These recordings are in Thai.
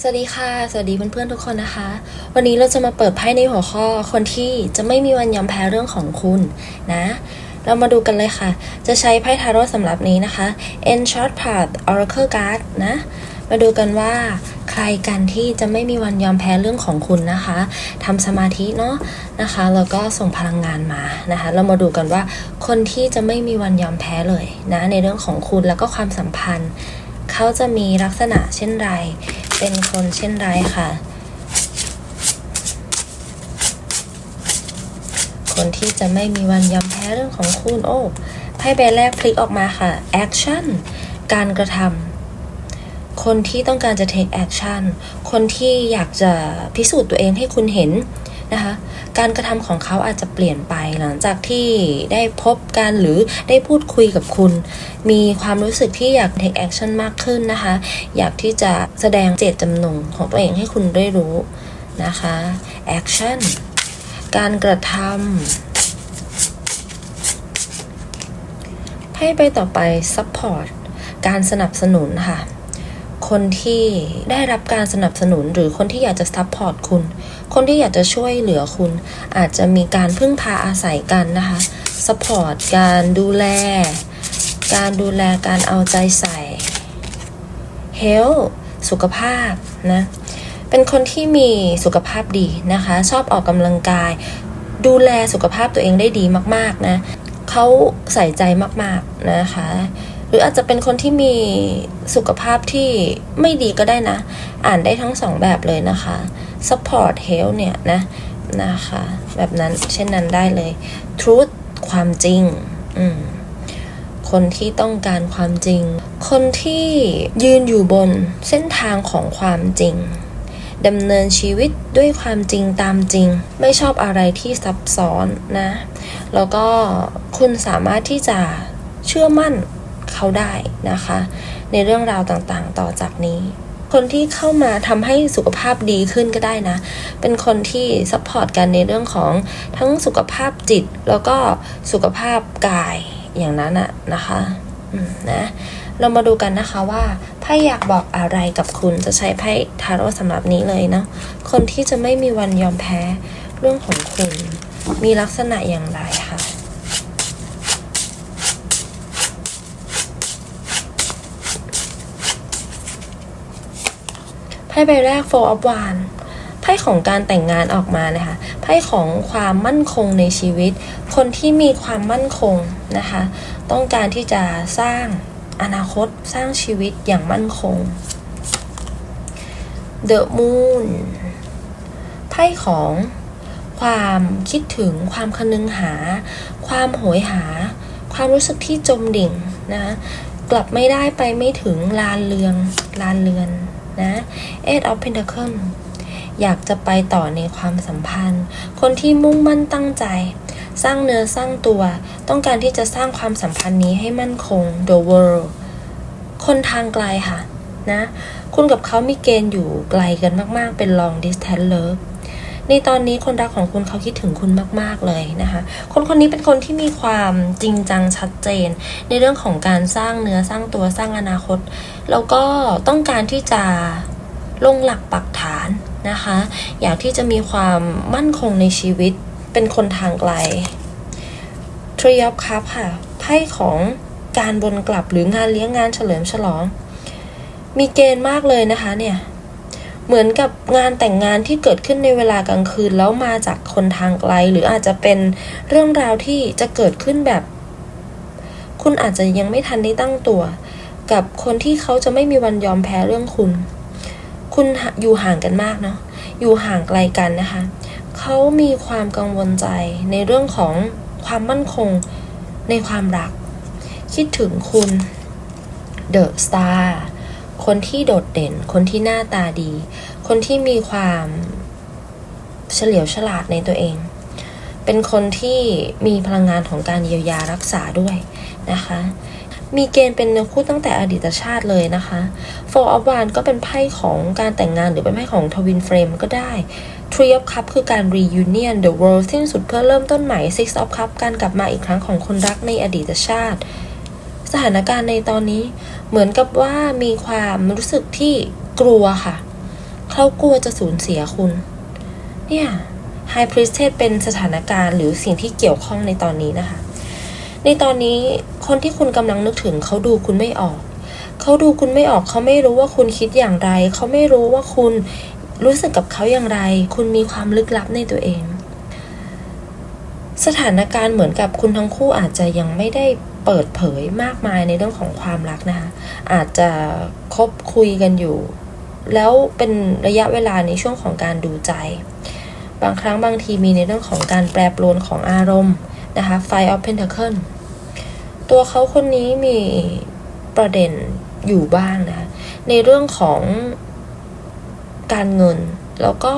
สวัสดีค่ะ สวัสดีเพื่อนๆทุกคนนะคะ วันนี้เราจะมาเปิดไพ่ในหัวข้อคนที่จะไม่มีวันยอมแพ้เรื่องของคุณนะ เรามาดูกันเลยค่ะ จะใช้ไพ่ทาโร่สำหรับนี้นะคะ N Short Path Oracle Card นะ มาดูกันว่าใครกันที่จะไม่มีวันยอมแพ้เรื่องของคุณนะคะทำสมาธิเนาะนะคะ แล้วก็ส่งพลังงานมานะคะ เรามาดูกันว่าคนที่จะไม่มีวันยอมแพ้เลยนะในเรื่องของคุณแล้วก็ความสัมพันธ์ เขาจะมีลักษณะเช่นไร เป็นคนเช่นไรค่ะ คนที่จะไม่มีวันยอมแพ้เรื่องของคุณโอ้ไพ่ใบแรกพลิกออกมาค่ะ action การกระทำคนที่ต้องการจะ take action คนที่อยากจะพิสูจน์ตัวเองให้คุณเห็น การกระทำของเขาอาจจะเปลี่ยนไปหลังจากที่ได้พบกันหรือได้พูดคุยกับคุณ มีความรู้สึกที่อยาก take action มากขึ้นนะคะ อยากที่จะแสดงเจตจำนงของตัวเองให้คุณได้รู้นะคะ action การกระทำให้ไปต่อไป support การสนับสนุนค่ะ คนที่ได้รับการสนับสนุนหรือคนที่อยากจะซัพพอร์ตคุณ คนที่อยากจะช่วยเหลือคุณ อาจจะมีการพึ่งพาอาศัยกันนะคะซัพพอร์ตการดูแล การดูแลการเอาใจใส่ health สุขภาพนะเป็นคนที่มีสุขภาพดีนะคะ ชอบออกกำลังกาย ดูแลสุขภาพตัวเองได้ดีมากๆนะเขาใส่ใจมากๆนะคะ หรืออาจจะเป็นคนที่มีสุขภาพที่ไม่ดีก็ได้นะ อ่านได้ทั้งสองแบบเลยนะคะ support health เนี่ยนะนะคะแบบนั้นเช่นนั้นได้เลย truth ความจริงอืมคนที่ต้องการความจริง คนที่ยืนอยู่บนเส้นทางของความจริงดำเนินชีวิตด้วยความจริงตามจริง ไม่ชอบอะไรที่ซับซ้อนนะ แล้วก็คุณสามารถที่จะเชื่อมั่นเขาได้นะคะ ในเรื่องราวต่างๆ ต่อจากนี้ คนที่เข้ามาทำให้สุขภาพดีขึ้นก็ได้นะ เป็นคนที่ซัพพอร์ตกันในเรื่องของทั้งสุขภาพจิตแล้วก็สุขภาพกายอย่างนั้นอะนะคะนะเรามาดูกันนะคะว่าไพ่อยากบอกอะไรกับคุณจะใช้ไพ่ทาโร่สำหรับนี้เลยเนาะคนที่จะไม่มีวันยอมแพ้เรื่องของคุณ มีลักษณะอย่างไรค่ะ ไพ่ใบแรก Four of Wands ไพ่ของการแต่งงานออกมานะคะ ไพ่ของความมั่นคงในชีวิต คนที่มีความมั่นคงนะคะ ต้องการที่จะสร้างอนาคตสร้างชีวิตอย่างมั่นคง The Moon ไพ่ของความคิดถึงความคนึงหา ความโหยหา ความรู้สึกที่จมดิ่งนะ กลับไม่ได้ไปไม่ถึงลานเรืองลานเรือน นะ Eight of Pentacles อยากจะไปต่อในความสัมพันธ์ คนที่มุ่งมั่นตั้งใจ สร้างเนื้อสร้างตัว ต้องการที่จะสร้างความสัมพันธ์นี้ให้มั่นคง the world คนทางไกลค่ะนะ คุณกับเขามีเกณฑ์อยู่ไกลกันมาก ๆ เป็น long distance love ในตอนนี้คนรักของคุณเขาคิดถึงคุณมาก ๆ เลยนะคะ คนคนนี้เป็นคนที่มีความจริงจังชัดเจน ในเรื่องของการสร้างเนื้อสร้างตัวสร้างอนาคต แล้วก็ต้องการที่จะลงหลักปักฐานนะคะ อยากที่จะมีความมั่นคงในชีวิตเป็นคนทางไกล Three of Cup ค่ะไพ่ของการวนกลับหรืองานเลี้ยงงานเฉลิมฉลอง มีเกณฑ์มากเลยนะคะเนี่ย เหมือนกับงานแต่งงานที่เกิดขึ้นในเวลากลางคืนแล้วมาจากคนทางไกล หรืออาจจะเป็นเรื่องราวที่จะเกิดขึ้นแบบ คุณอาจจะยังไม่ทันได้ตั้งตัว กับคนที่เขาจะไม่มีวันยอมแพ้เรื่องคุณ คุณอยู่ห่างกันมากเนาะอยู่ห่างไกลกันนะคะเขามีความกังวลใจในเรื่องของความมั่นคงในความรัก คิดถึงคุณ The Star คนที่โดดเด่น คนที่หน้าตาดี คนที่มีความเฉลียวฉลาดในตัวเอง เป็นคนที่มีพลังงานของการเยียวยารักษาด้วยนะคะ มีเกณฑ์เป็นเนื้อคู่ตั้งแต่อดีตชาติเลยนะคะ Four of Wands ก็เป็นไพ่ของการแต่งงานหรือเป็นไพ่ของ Twin Flame ก็ได้ Three of Cups คือการ reunion the world สิ้นสุดเพื่อเริ่มต้นใหม่ Six of Cups การกลับมาอีกครั้งของคนรักในอดีตชาติ สถานการณ์ในตอนนี้ เหมือนกับว่ามีความรู้สึกที่กลัวค่ะ เขากลัวจะสูญเสียคุณ เนี่ยไฮพริสเทสเป็นสถานการณ์หรือสิ่งที่เกี่ยวข้องในตอนนี้นะคะ ในตอนนี้คนที่คุณกำลังนึกถึงเขาดูคุณไม่ออก เขาดูคุณไม่ออกเขาไม่รู้ว่าคุณคิดอย่างไร เขาไม่รู้ว่าคุณรู้สึกกับเขาอย่างไร คุณมีความลึกลับในตัวเอง สถานการณ์เหมือนกับคุณทั้งคู่อาจจะยังไม่ได้ เปิดเผยมากมายในเรื่องของความรักนะคะอาจจะคบคุยกันอยู่ แล้วเป็นระยะเวลาในช่วงของการดูใจ บางครั้งบางทีมีในเรื่องของการแปรปรวนของอารมณ์นะคะ Five of Pentacle ตัวเขาคนนี้มีประเด็นอยู่บ้างนะในเรื่องของการเงิน แล้วก็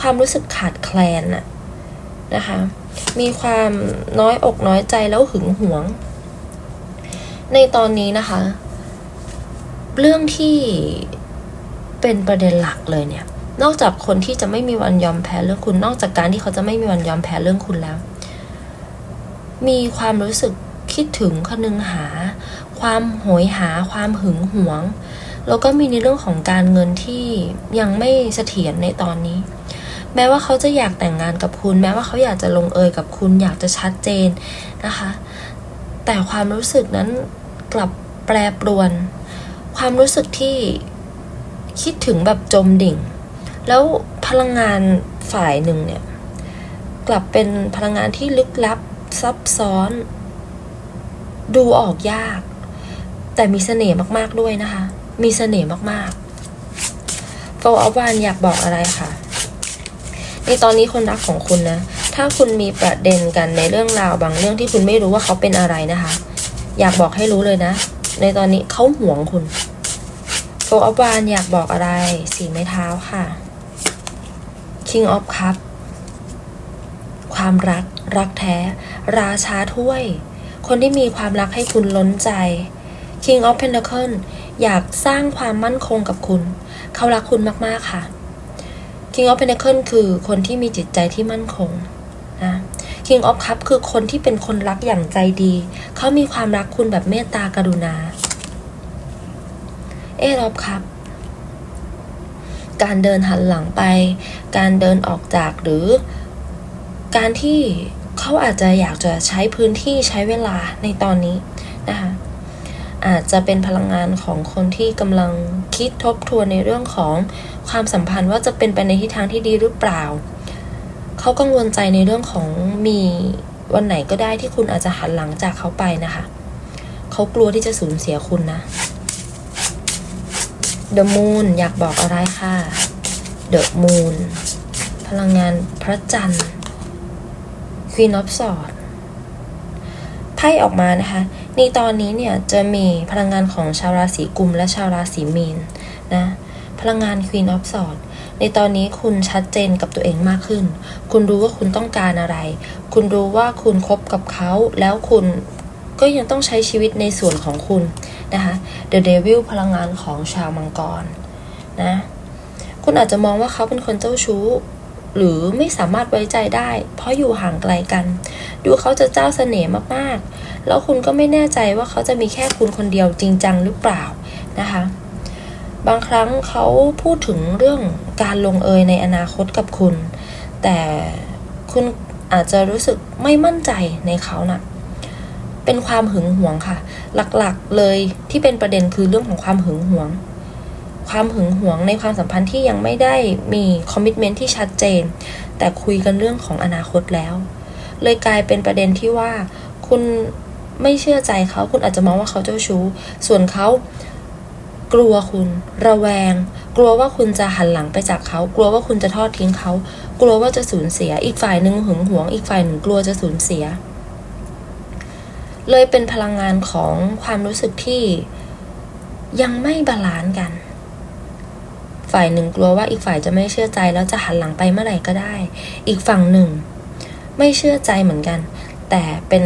ความรู้สึกขาดแคลนน่ะนะคะ มีความน้อยอกน้อยใจแล้วหึงหวง ในตอนนี้นะคะ เรื่องที่เป็นประเด็นหลักเลยเนี่ย นอกจากคนที่จะไม่มีวันยอมแพ้เรื่องคุณ นอกจากการที่เขาจะไม่มีวันยอมแพ้เรื่องคุณแล้ว มีความรู้สึกคิดถึงคนึงหา ความโหยหา ความหึงหวง แล้วก็มีในเรื่องของการเงินที่ยังไม่เสถียรในตอนนี้ แม้ว่าเขาจะอยากแต่งงานกับคุณ แม้ว่าเขาอยากจะลงเอยกับคุณ อยากจะชัดเจนนะคะ แต่ความรู้สึกนั้น กลับแปรปรวน ความรู้สึกที่คิดถึงแบบจมดิ่ง แล้วพลังงานฝ่ายหนึ่งเนี่ย กลับเป็นพลังงานที่ลึกลับซับซ้อน ดูออกยาก แต่มีเสน่ห์มากๆด้วยนะคะ มีเสน่ห์มากๆโฟออฟวานอยากบอกอะไรค่ะในตอนนี้คนรักของคุณนะ ถ้าคุณมีประเด็นกันในเรื่องราวบางเรื่องที่คุณไม่รู้ว่าเขาเป็นอะไรนะคะ อยากบอกให้รู้เลยนะ ในตอนนี้เขาหวงคุณโฟออฟวานอยากบอกอะไรสีไม้เท้าค่ะ King of Cup ความรัก รักแท้ ราชาถ้วย คนที่มีความรักให้คุณล้นใจ King of Pentacle อยากสร้างความมั่นคงกับคุณ เขารักคุณมาก ๆ ค่ะ King of Pentacle คือคนที่มีจิตใจที่มั่นคง King of Cup คือคนที่เป็นคนรักอย่างใจดี เขามีความรักคุณแบบเมตตากรุณา เอรอบครับ การเดินหันหลังไป การเดินออกจากหรือ การที่เขาอาจจะอยากจะใช้พื้นที่ใช้เวลาในตอนนี้นะคะอาจจะเป็นพลังงานของคนที่กำลังคิดทบทวนในเรื่องของความสัมพันธ์ว่าจะเป็นไปในทิศทางที่ดีหรือเปล่า เขากังวลใจในเรื่องของมีวันไหนก็ได้ที่คุณอาจจะหันหลังจากเขาไปนะคะ เขากลัวที่จะสูญเสียคุณนะ The Moon อยากบอกอะไรค่ะ The Moon พลังงานพระจันทร์ Queen of Swords ไพ่ออกมานะคะ ในตอนนี้เนี่ยจะมีพลังงานของชาวราศีกุมและชาวราศีมีนนะ พลังงาน Queen of Swords ในตอนนี้คุณชัดเจนกับตัวเองมากขึ้น คุณรู้ว่าคุณต้องการอะไร คุณรู้ว่าคุณคบกับเขา แล้วคุณก็ยังต้องใช้ชีวิตในส่วนของคุณนะคะ The Devil พลังงานของชาวมังกรนะ คุณอาจจะมองว่าเขาเป็นคนเจ้าชู้ หรือไม่สามารถไว้ใจได้ เพราะอยู่ห่างไกลกัน ดูเขาจะเจ้าเสน่ห์มากๆ แล้วคุณก็ไม่แน่ใจว่าเขาจะมีแค่คุณคนเดียวจริงจังหรือเปล่านะคะ บางครั้งเขาพูดถึงเรื่อง การลงเอยในอนาคตกับคุณ แต่คุณอาจจะรู้สึกไม่มั่นใจในเขานะ่ะเป็นความหึงหวงค่ะ หลักๆเลยที่เป็นประเด็นคือเรื่องของความหึงหวง ความหึงหวงในความสัมพันธ์ที่ยังไม่ได้มีคอมมิชเมนที่ชัดเจน แต่คุยกันเรื่องของอนาคตแล้ว เลยกลายเป็นประเด็นที่ว่าคุณไม่เชื่อใจเขา คุณอาจจะมองว่าเขาเจ้าชู้ ส่วนเขากลัวคุณ ระแวง กลัวว่าคุณจะหันหลังไปจากเขา กลัวว่าคุณจะทอดทิ้งเขา กลัวว่าจะสูญเสีย อีกฝ่ายหนึ่งหึงหวง อีกฝ่ายหนึ่งกลัวจะสูญเสีย เลยเป็นพลังงานของความรู้สึกที่ยังไม่บาลานซ์กัน ฝ่ายหนึ่งกลัวว่าอีกฝ่ายจะไม่เชื่อใจแล้วจะหันหลังไปเมื่อไหร่ก็ได้ อีกฝั่งหนึ่ง ไม่เชื่อใจเหมือนกัน แต่เป็น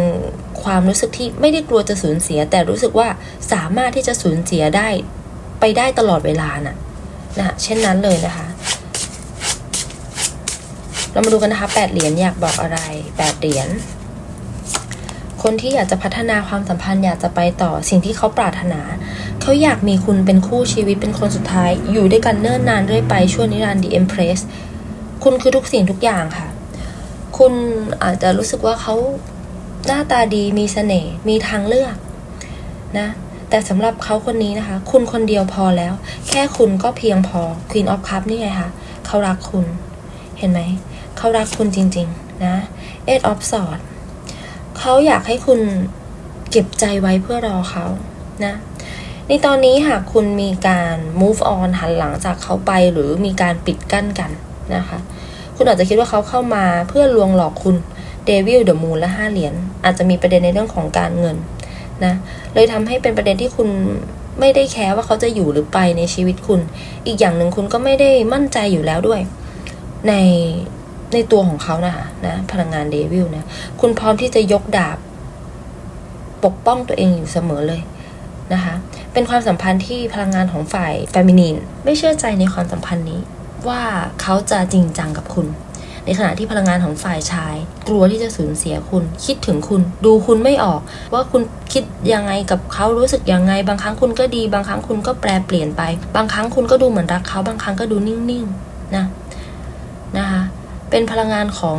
ความรู้สึกที่ไม่ได้กลัวจะสูญเสีย แต่รู้สึกว่าสามารถที่จะสูญเสียได้ไปได้ตลอดเวลาน่ะ นะเช่นนั้นเลยนะคะ เรามาดูกันนะคะแปดเหรียญอยากบอกอะไรแปดเหรียญคนที่อยากจะพัฒนาความสัมพันธ์อยากจะไปต่อสิ่งที่เขาปรารถนา เขาอยากมีคุณเป็นคู่ชีวิตเป็นคนสุดท้าย อยู่ด้วยกันเนิ่นนานเรื่อยไปช่วงนิรันดร์ The Empress คุณคือทุกสิ่งทุกอย่างค่ะ คุณอาจจะรู้สึกว่าเขาหน้าตาดีมีเสน่ห์มีทางเลือกนะ แต่สำหรับเขาคนนี้นะคะ คุณคนเดียวพอแล้ว แค่คุณก็เพียงพอ Queen of Cup นี่ไงคะเขารักคุณ เห็นไหม เขารักคุณจริง ๆ นะ Eight of Swords เขาอยากให้คุณเก็บใจไว้เพื่อรอเขานะในตอนนี้หากคุณมีการ move on หันหลังจากเขาไปหรือมีการปิดกั้นกันนะคะ คุณอาจจะคิดว่าเขาเข้ามาเพื่อลวงหลอกคุณเดวิลเดอะมูนและห้าเหรียญอาจจะมีประเด็นในเรื่องของการเงิน นะเลยทำให้เป็นประเด็นที่คุณไม่ได้แคร์ว่าเขาจะอยู่หรือไปในชีวิตคุณ อีกอย่างหนึ่งคุณก็ไม่ได้มั่นใจอยู่แล้วด้วย ในในตัวของเขานะคะนะพลังงานเดวิลนะคุณพร้อมที่จะยกดาบ ปกป้องตัวเองอยู่เสมอเลยนะคะ เป็นความสัมพันธ์ที่พลังงานของฝ่ายแฟมินีน ไม่เชื่อใจในความสัมพันธ์นี้ ว่าเขาจะจริงจังกับคุณ ในขณะที่พลังงานของฝ่ายชาย กลัวที่จะสูญเสียคุณ คิดถึงคุณ ดูคุณไม่ออก ว่าคุณคิดยังไงกับเขารู้สึกยังไง บางครั้งคุณก็ดี บางครั้งคุณก็แปรเปลี่ยนไป บางครั้งคุณก็ดูเหมือนรักเขา บางครั้งก็ดูนิ่งๆนะนะคะเป็นพลังงานของ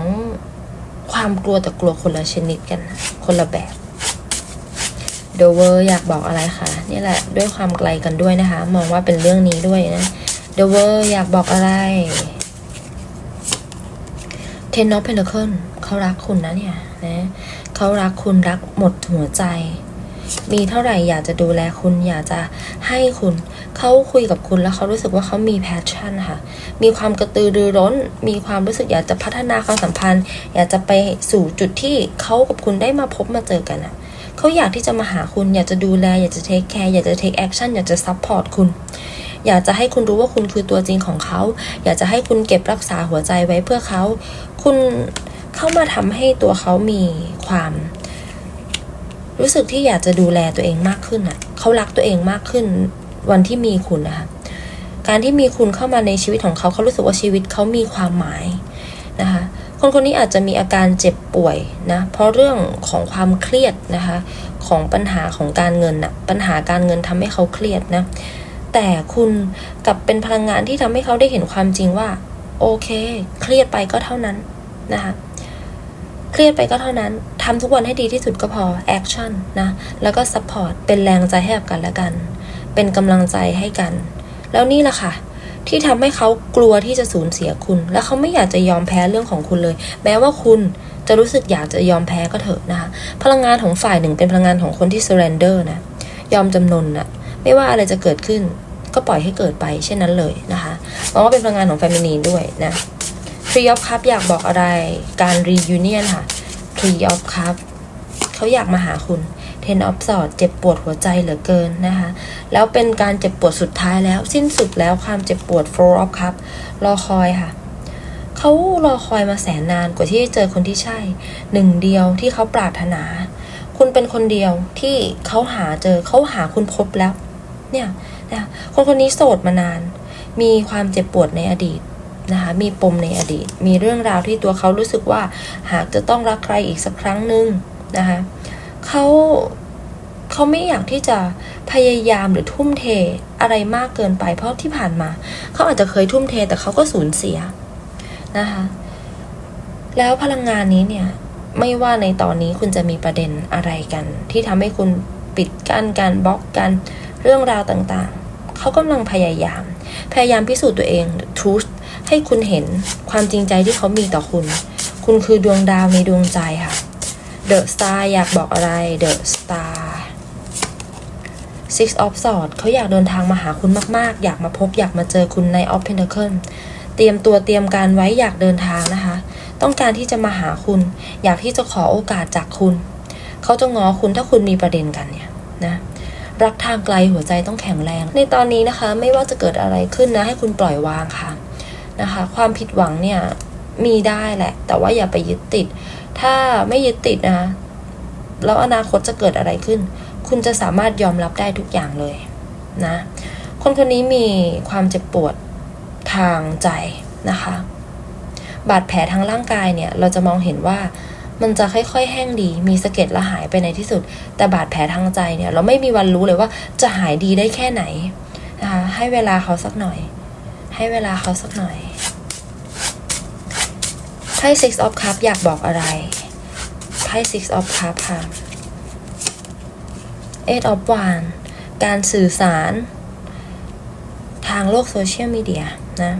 ความกลัวแต่กลัวคนละชนิดกัน คนละแบบโดเวอร์อยากบอกอะไรคะนี่แหละด้วยความไกลกันด้วยนะคะ มองว่าเป็นเรื่องนี้ด้วยนะเดเวอร์อยากบอกอะไร เทนนอ p เพนเคิลเขารักคุณนะเนี่ยนะเขารักคุณรักหมดหัวใจ มีเท่าไหร่อยากจะดูแลคุณ อยากจะให้คุณเขาคุยกับคุณแล้วเขารู้สึกว่าเขามีแพชชั่นค่ะ มีความกระตือรือร้น มีความรู้สึกอยากจะพัฒนาความสัมพันธ์ อยากจะไปสู่จุดที่เขากับคุณได้มาพบมาเจอกันอะเขาอยากที่จะมาหาคุณ อยากจะดูแล อยากจะเทคแคร์อยากจะเทคแอคชั่นอยากจะซัพพอร์ตคุณ อยากจะให้คุณรู้ว่าคุณคือตัวจริงของเขา อยากจะให้คุณเก็บรักษาหัวใจไว้เพื่อเขา คุณเข้ามาทำให้ตัวเขามีความ รู้สึกที่อยากจะดูแลตัวเองมากขึ้นอะเขารักตัวเองมากขึ้นวันที่มีคุณนะคะการที่มีคุณเข้ามาในชีวิตของเขาเขารู้สึกว่าชีวิตเขามีความหมายนะคะคนคนนี้อาจจะมีอาการเจ็บป่วยนะเพราะเรื่องของความเครียดนะคะของปัญหาของการเงินน่ะปัญหาการเงินทำให้เขาเครียดนะ แต่คุณกลับเป็นพลังงานที่ทำให้เขาได้เห็นความจริงว่า โอเค เครียดไปก็เท่านั้นนะคะเครียดไปก็เท่านั้นทำทุกวันให้ดีที่สุดก็พอแอคชั่นนะแล้วก็ซัพพอร์ตเป็นแรงใจให้กับกันและกัน เป็นกำลังใจให้กัน แล้วนี่แหละค่ะ ที่ทำให้เขากลัวที่จะสูญเสียคุณ และเขาไม่อยากจะยอมแพ้เรื่องของคุณเลย แม้ว่าคุณจะรู้สึกอยากจะยอมแพ้ก็เถอะนะคะพลังงานของฝ่ายหนึ่งเป็นพลังงานของคนที่ surrender นะยอมจำนนนะ ไม่ว่าอะไรจะเกิดขึ้น ก็ปล่อยให้เกิดไป เช่นนั้นเลยนะคะมองว่าเป็นพลังงานของแฟมินีนด้วยนะ Tree of Cup อยากบอกอะไรการ reunion ค่ะ Tree of Cup เขาอยากมาหาคุณ Ten of Swords เจ็บปวดหัวใจเหลือเกินนะคะ แล้วเป็นการเจ็บปวดสุดท้ายแล้ว สิ้นสุดแล้วความเจ็บปวด Four of Cup รอคอยค่ะเขารอคอยมาแสนนานกว่าที่จะเจอคนที่ใช่ หนึ่งเดียวที่เขาปรารถนา คุณเป็นคนเดียวที่เขาหาเจอเขาหาคุณพบแล้ว เนี่ยนะคนคนนี้โสดมานาน มีความเจ็บปวดในอดีตนะคะมีปมในอดีต มีเรื่องราวที่ตัวเขารู้สึกว่า หากจะต้องรักใครอีกสักครั้งหนึ่งนะคะเขาเขาไม่อยากที่จะพยายามหรือทุ่มเทอะไรมากเกินไป เพราะที่ผ่านมา เขาอาจจะเคยทุ่มเทแต่เขาก็สูญเสียนะคะแล้วพลังงานนี้เนี่ยไม่ว่าในตอนนี้คุณจะมีประเด็นอะไรกัน ที่ทำให้คุณปิดกั้นการบล็อกกัน เรื่องราวต่างๆ เขากำลังพยายาม พยายามพิสูจน์ตัวเอง truth ให้คุณเห็นความจริงใจที่เขามีต่อคุณ คุณคือดวงดาวในดวงใจค่ะ The Star อยากบอกอะไร The Star Six of Swords เขาอยากเดินทางมาหาคุณมากๆ อยากมาพบอยากมาเจอคุณใน of Pentacle เตรียมตัวเตรียมการไว้อยากเดินทางนะคะ ต้องการที่จะมาหาคุณ อยากที่จะขอโอกาสจากคุณ เขาจะง้อคุณถ้าคุณมีประเด็นกันเนี่ยนะ รักทางไกลหัวใจต้องแข็งแรง ในตอนนี้นะคะไม่ว่าจะเกิดอะไรขึ้นนะให้คุณปล่อยวางค่ะนะคะ ความผิดหวังเนี่ยมีได้แหละ แต่ว่าอย่าไปยึดติด ถ้าไม่ยึดติดนะ แล้วอนาคตจะเกิดอะไรขึ้น คุณจะสามารถยอมรับได้ทุกอย่างเลยนะ คนคนนี้มีความเจ็บปวดทางใจนะคะ บาดแผลทางร่างกายเนี่ย เราจะมองเห็นว่า มันจะค่อยๆ แห้งดี มีสะเก็ดละหายไปในที่สุด แต่บาดแผลทางใจเนี่ย เราไม่มีวันรู้เลยว่าจะหายดีได้แค่ไหนนะคะให้เวลาเขาสักหน่อย ให้เวลาเขาสักหน่อยไพ่ six of cup อยากบอกอะไรไพ่ six of cup ค่ะ eight of wand การสื่อสาร ทางโลกโซเชียลมีเดียนะ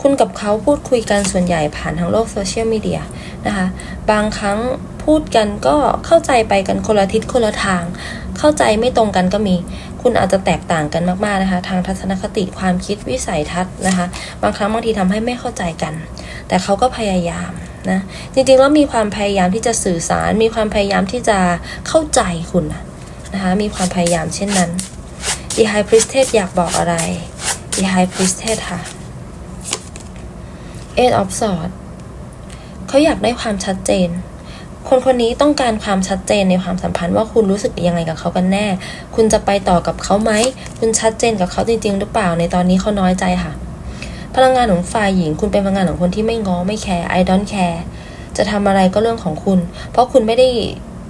คุณกับเขาพูดคุยกันส่วนใหญ่ผ่านทางโลกโซเชียลมีเดีย นะคะ บางครั้งพูดกันก็เข้าใจไปกันคนละทิศคนละทาง เข้าใจไม่ตรงกันก็มี คุณอาจจะแตกต่างกันมากๆนะคะ ทางทัศนคติความคิดวิสัยทัศน์นะคะ บางครั้งบางทีทำให้ไม่เข้าใจกัน แต่เขาก็พยายามนะ จริงๆแล้วมีความพยายามที่จะสื่อสาร มีความพยายามที่จะเข้าใจคุณนะนะคะ มีความพยายามเช่นนั้น The High Priestess อยากบอกอะไร The High Priestess ค่ะ Eight of Swords เขาอยากได้ความชัดเจน คนคนนี้ต้องการความชัดเจนในความสัมพันธ์ว่าคุณรู้สึกยังไงกับเขากันแน่ คุณจะไปต่อกับเขาไหม คุณชัดเจนกับเขาจริงๆหรือเปล่า ในตอนนี้เขาน้อยใจค่ะ พลังงานของฝ่ายหญิง คุณเป็นพลังงานของคนที่ไม่ง้อไม่แคร์ I don't care จะทำอะไรก็เรื่องของคุณ เพราะคุณไม่ได้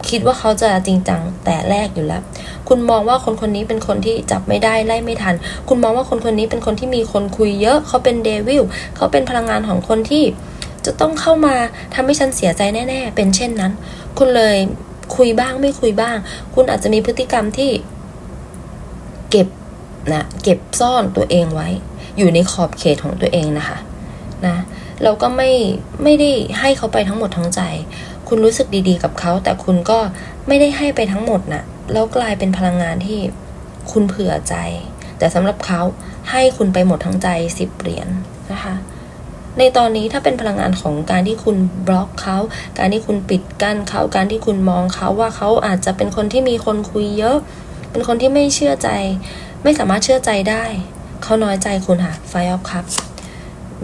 คิดว่าเขาจะจริงจังแต่แรกอยู่แล้ว คุณมองว่าคนคนนี้เป็นคนที่จับไม่ได้ไล่ไม่ทัน คุณมองว่าคนคนนี้เป็นคนที่มีคนคุยเยอะ เขาเป็นเดวิล เขาเป็นพลังงานของคนที่ จะต้องเข้ามาทำให้ฉันเสียใจแน่ ๆ เป็นเช่นนั้น คุณเลยคุยบ้างไม่คุยบ้าง คุณอาจจะมีพฤติกรรมที่ เก็บนะเก็บซ่อนตัวเองไว้ อยู่ในขอบเขตของตัวเองนะคะนะเราก็ไม่ไม่ได้ให้เขาไปทั้งหมดทั้งใจ คุณรู้สึกดีๆกับเขา แต่คุณก็ไม่ได้ให้ไปทั้งหมดนะ่ะแล้วกลายเป็นพลังงานที่คุณเผื่อใจ แต่สำหรับเขาให้คุณไปหมดทั้งใจสิบเหรียญนะคะ ในตอนนี้ถ้าเป็นพลังงานของการที่คุณบล็อกเขา การที่คุณปิดกั้นเขา การที่คุณมองเขาว่าเขาอาจจะเป็นคนที่มีคนคุยเยอะ เป็นคนที่ไม่เชื่อใจ ไม่สามารถเชื่อใจได้ เขาน้อยใจคุณค่ะไฟออฟคัพ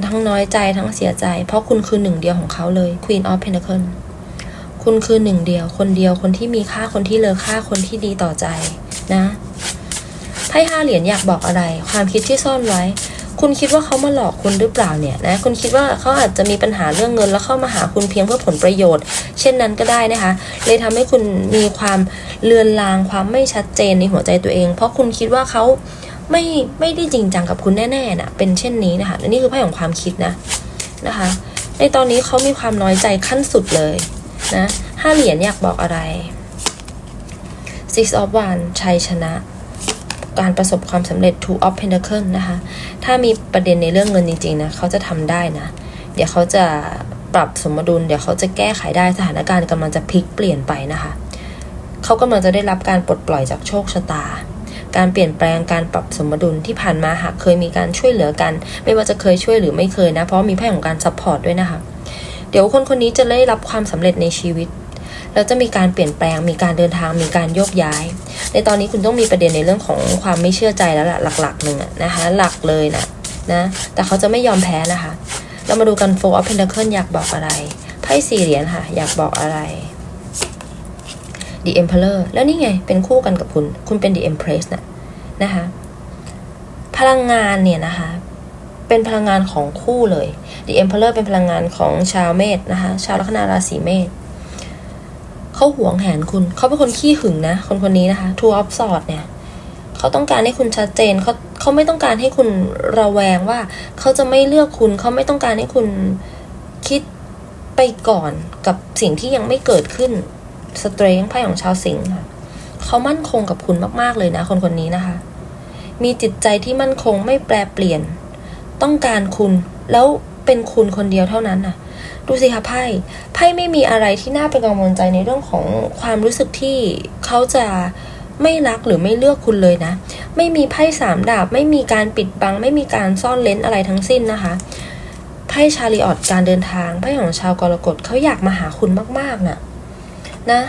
ทั้งน้อยใจทั้งเสียใจ เพราะคุณคือหนึ่งเดียวของเขาเลย Queen of Pentacle คุณคือหนึ่งเดียว คนเดียวคนที่มีค่าคนที่เลอค่าคนที่ดีต่อใจนะไพ่ห้าเหรียญอยากบอกอะไร ความคิดที่ซ่อนไว้ คุณคิดว่าเขามาหลอกคุณหรือเปล่าเนี่ยนะคุณคิดว่าเขาอาจจะมีปัญหาเรื่องเงิน แล้วเข้ามาหาคุณเพียงเพื่อผลประโยชน์ เช่นนั้นก็ได้นะคะ เลยทำให้คุณมีความเลือนลางความไม่ชัดเจนในหัวใจตัวเอง เพราะคุณคิดว่าเขาไม่ไม่ได้จริงจังกับคุณแน่ๆนะเป็นเช่นนี้นะคะและนี่คือไพ่ของความคิดนะนะคะ ในตอนนี้เขามีความน้อยใจขั้นสุดเลยนะห้าเหรียญอยากบอกอะไร six of wands ชัยชนะ การประสบความสำเร็จ two of pentacle นะคะ ถ้ามีประเด็นในเรื่องเงินจริงๆนะเขาจะทำได้นะ เดี๋ยวเขาจะปรับสมดุล เดี๋ยวเขาจะแก้ไขได้สถานการณ์กำลังจะพลิกเปลี่ยนไปนะคะเขากำลังจะได้รับการปลดปล่อยจากโชคชะตา การเปลี่ยนแปลงการปรับสมดุลที่ผ่านมาหากเคยมีการช่วยเหลือกัน ไม่ว่าจะเคยช่วยหรือไม่เคยนะ เพราะมีไพ่ของการซัพพอร์ตด้วยนะคะ เดี๋ยวคนคนนี้จะได้รับความสำเร็จในชีวิต แล้วจะมีการเปลี่ยนแปลงมีการเดินทางมีการโยกย้าย ในตอนนี้คุณต้องมีประเด็นในเรื่องของความไม่เชื่อใจแล้วล่ะหลักๆหนึ่งอะนะคะหลักเลยนะนะแต่เขาจะไม่ยอมแพ้นะคะ เรามาดูกัน Four of Pentacles อยากบอกอะไรไพ่สี่เหรียญค่ะ อยากบอกอะไร The Emperor แล้วนี่ไงเป็นคู่กันกับคุณ คุณเป็น The Empress นะนะคะพลังงานเนี่ยนะคะเป็นพลังงานของคู่เลย The Emperor เป็นพลังงานของชาวเมษนะคะ ชาวลัคนาราศีเมษ เขาหวงแหนคุณ เขาเป็นคนขี้หึงนะ คนคนนี้นะคะ Two of Swords เนี่ยเขาต้องการให้คุณชัดเจนเขาเขาไม่ต้องการให้คุณระแวงว่าเขาจะไม่เลือกคุณ เขาไม่ต้องการให้คุณคิดไปก่อนกับสิ่งที่ยังไม่เกิดขึ้นสเตรงไพ่ของชาวสิงห์ค่ะเขามั่นคงกับคุณมาก ๆ เลยนะ คนคนนี้นะคะ มีจิตใจที่มั่นคงไม่แปรเปลี่ยน ต้องการคุณ แล้วเป็นคุณคนเดียวเท่านั้นน่ะ ดูสิคะไพ่ไพ่ไม่มีอะไรที่น่าเป็นกังวลใจในเรื่องของความรู้สึกที่เขาจะไม่รักหรือไม่เลือกคุณเลยนะ ไม่มีไพ่สามดาบ ไม่มีการปิดบัง ไม่มีการซ่อนเลนอะไรทั้งสิ้นนะคะไพ่ชาลีออตการเดินทางไพ่ของชาวกรกฎเขาอยากมาหาคุณมากๆน่ะนะ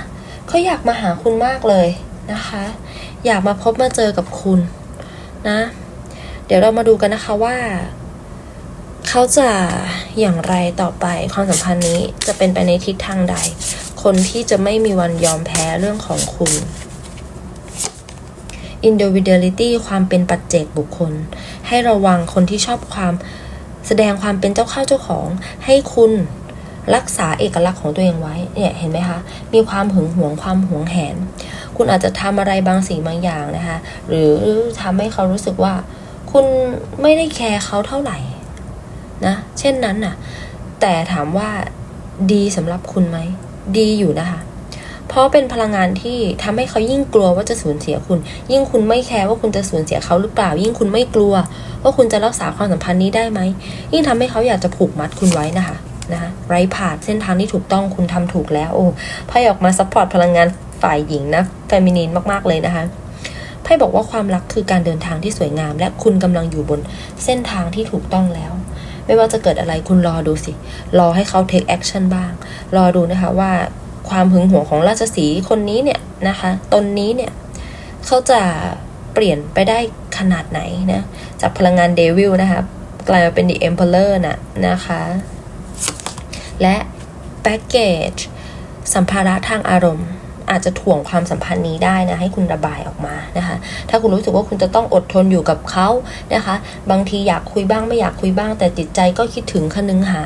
เขาอยากมาหาคุณมากเลยนะคะ อยากมาพบมาเจอกับคุณนะ เดี๋ยวเรามาดูกันนะคะว่า เขาจะอย่างไรต่อไปความสัมพันธ์นี้จะเป็นไปในทิศทางใด คนที่จะไม่มีวันยอมแพ้เรื่องของคุณ individuality ความเป็นปัจเจกบุคคล ให้ระวังคนที่ชอบความแสดงความเป็นเจ้าเข้าเจ้าของ ให้คุณรักษาเอกลักษณ์ของตัวเองไว้เนี่ยเห็นไหมคะมีความหึงหวงความหวงแหน คุณอาจจะทำอะไรบางสิ่งบางอย่างนะคะ หรือทำให้เขารู้สึกว่า คุณไม่ได้แคร์เขาเท่าไหร่ นะเช่นนั้นน่ะ แต่ถามว่าดีสำหรับคุณไหม ดีอยู่นะคะ เพราะเป็นพลังงานที่ทำให้เขายิ่งกลัวว่าจะสูญเสียคุณ ยิ่งคุณไม่แคร์ว่าคุณจะสูญเสียเขาหรือเปล่า ยิ่งคุณไม่กลัว ว่าคุณจะรักษาความสัมพันธ์นี้ได้ไหม ยิ่งทำให้เขาอยากจะผูกมัดคุณไว้นะคะนะคะไรผ่านเส้นทางที่ถูกต้องคุณทำถูกแล้วโอ้ไพ่ออกมาซัพพอร์ตพลังงานฝ่ายหญิงนะเฟมินีนมาก ๆ เลยนะคะไพ่บอกว่าความรักคือการเดินทางที่สวยงาม และคุณกำลังอยู่บนเส้นทางที่ถูกต้องแล้ว ไม่ว่าจะเกิดอะไรคุณรอดูสิ รอให้เขา take action บ้าง รอดูนะคะว่าความหึงหวงของราชสีคนนี้เนี่ยนะคะ ตนนี้เนี่ยเขาจะเปลี่ยนไปได้ขนาดไหนนะ จากพลังงานเดวิลนะคะกลายมาเป็น The Emperor นะนะคะ และแพ็กเกจสัมภาระทางอารมณ์ อาจจะถ่วงความสัมพันธ์นี้ได้นะให้คุณระบายออกมานะคะ ถ้าคุณรู้สึกว่าคุณจะต้องอดทนอยู่กับเขานะคะ บางทีอยากคุยบ้างไม่อยากคุยบ้าง แต่จิตใจก็คิดถึงคนึงหา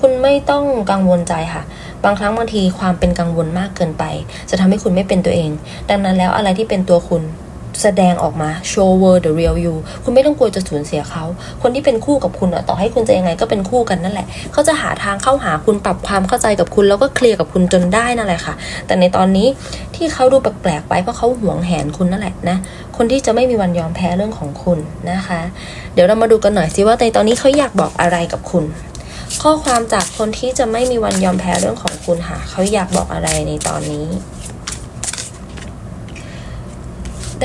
คุณไม่ต้องกังวลใจค่ะ บางครั้งบางทีความเป็นกังวลมากเกินไป จะทำให้คุณไม่เป็นตัวเอง ดังนั้นแล้วอะไรที่เป็นตัวคุณ แสดงออกมา show word the real you คุณไม่ต้องกลัวจะสูญเสียเขา คนที่เป็นคู่กับคุณอะต่อให้คุณจะยังไงก็เป็นคู่กันนั่นแหละ เขาจะหาทางเข้าหาคุณปรับความเข้าใจกับคุณแล้วก็เคลียร์กับคุณจนได้นั่นแหละค่ะ แต่ในตอนนี้ที่เขาดูแปลกๆไปเพราะเขาหวงแหนคุณนั่นแหละนะ คนที่จะไม่มีวันยอมแพ้เรื่องของคุณนะคะ เดี๋ยวเรามาดูกันหน่อยสิว่าในตอนนี้เขาอยากบอกอะไรกับคุณ ข้อความจากคนที่จะไม่มีวันยอมแพ้เรื่องของคุณค่ะ เขาอยากบอกอะไรในตอนนี้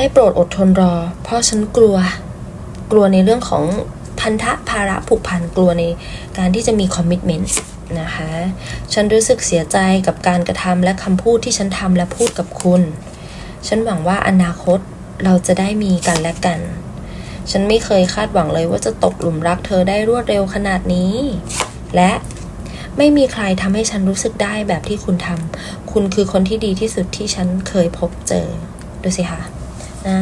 ได้โปรดอดทนรอ เพราะฉันกลัว กลัวในเรื่องของพันธะภาระผูกพันกลัวในการที่จะมีคอมมิชเมนต์นะคะ ฉันรู้สึกเสียใจกับการกระทำและคำพูดที่ฉันทำและพูดกับคุณ ฉันหวังว่าอนาคตเราจะได้มีกันและกัน ฉันไม่เคยคาดหวังเลยว่าจะตกหลุมรักเธอได้รวดเร็วขนาดนี้ และไม่มีใครทำให้ฉันรู้สึกได้แบบที่คุณทำ คุณคือคนที่ดีที่สุดที่ฉันเคยพบเจอ ดูสิคะ นะ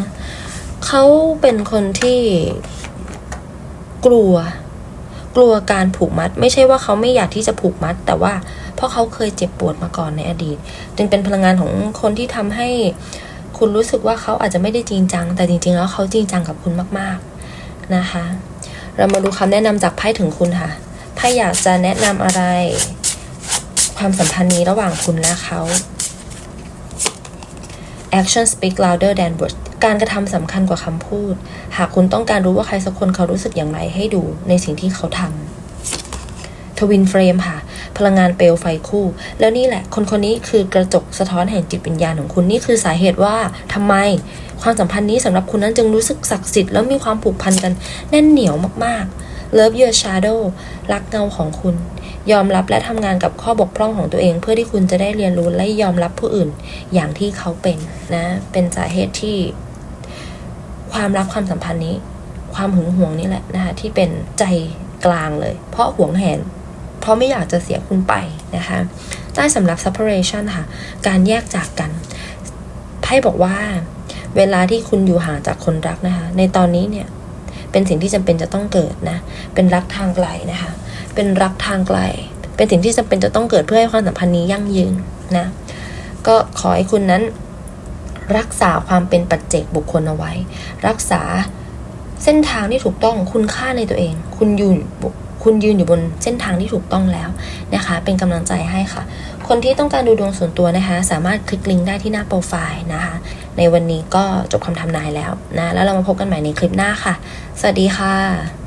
เขาเป็นคนที่กลัว กลัวการผูกมัด ไม่ใช่ว่าเขาไม่อยากที่จะผูกมัด แต่ว่าเพราะเขาเคยเจ็บปวดมาก่อนในอดีต จึงเป็นพลังงานของคนที่ทำให้คุณรู้สึกว่าเขาอาจจะไม่ได้จริงจัง แต่จริง ๆ แล้วเขาจริงจังกับคุณมาก ๆนะคะ เรามาดูคำแนะนำจากไพ่ถึงคุณค่ะไพ่อยากจะแนะนำอะไร ความสัมพันธ์นี้ระหว่างคุณและเขา action speak louder than words การกระทำสำคัญกว่าคำพูด หากคุณต้องการรู้ว่าใครสักคนเขารู้สึกอย่างไรให้ดูในสิ่งที่เขาทำทวินเฟรมค่ะ พลังงานเปลวไฟคู่ แล้วนี่แหละ คนคนนี้คือกระจกสะท้อนแห่งจิตวิญญาณของคุณนี่คือสาเหตุว่าทำไมความสัมพันธ์นี้สำหรับคุณนั้นจึงรู้สึกศักดิ์สิทธิ์แล้วมีความผูกพันกันแน่นเหนียวมากๆ Love your shadow รักเงาของคุณ ยอมรับและทำงานกับข้อบกพร่องของตัวเอง เพื่อที่คุณจะได้เรียนรู้และยอมรับผู้อื่นอย่างที่เขาเป็นนะ เป็นสาเหตุที่ ความรักความสัมพันธ์นี้ ความหึงหวงนี่แหละนะคะที่เป็นใจกลางเลย เพราะหวงแหน เพราะไม่อยากจะเสียคุณไปนะคะได้สำหรับ separation ค่ะ การแยกจากกันไพ่บอกว่า เวลาที่คุณอยู่ห่างจากคนรักนะคะ ในตอนนี้เนี่ยเป็นสิ่งที่จำเป็นจะต้องเกิดนะ เป็นรักทางไกลนะคะ เป็นรักทางไกล เป็นสิ่งที่จำเป็นจะต้องเกิดเพื่อให้ความสัมพันธ์นี้ยั่งยืนนะ ก็ขอให้คุณนั้น รักษาความเป็นปัจเจกบุคคลเอาไว้ รักษาเส้นทางที่ถูกต้องคุณค่าในตัวเอง คุณยืนคุณยืนอยู่บนเส้นทางที่ถูกต้องแล้วนะคะ เป็นกำลังใจให้ค่ะ คนที่ต้องการดูดวงส่วนตัวนะคะ สามารถคลิกลิงก์ได้ที่หน้าโปรไฟล์นะคะ ในวันนี้ก็จบคำทำนายแล้วนะ แล้วเรามาพบกันใหม่ในคลิปหน้าค่ะ สวัสดีค่ะ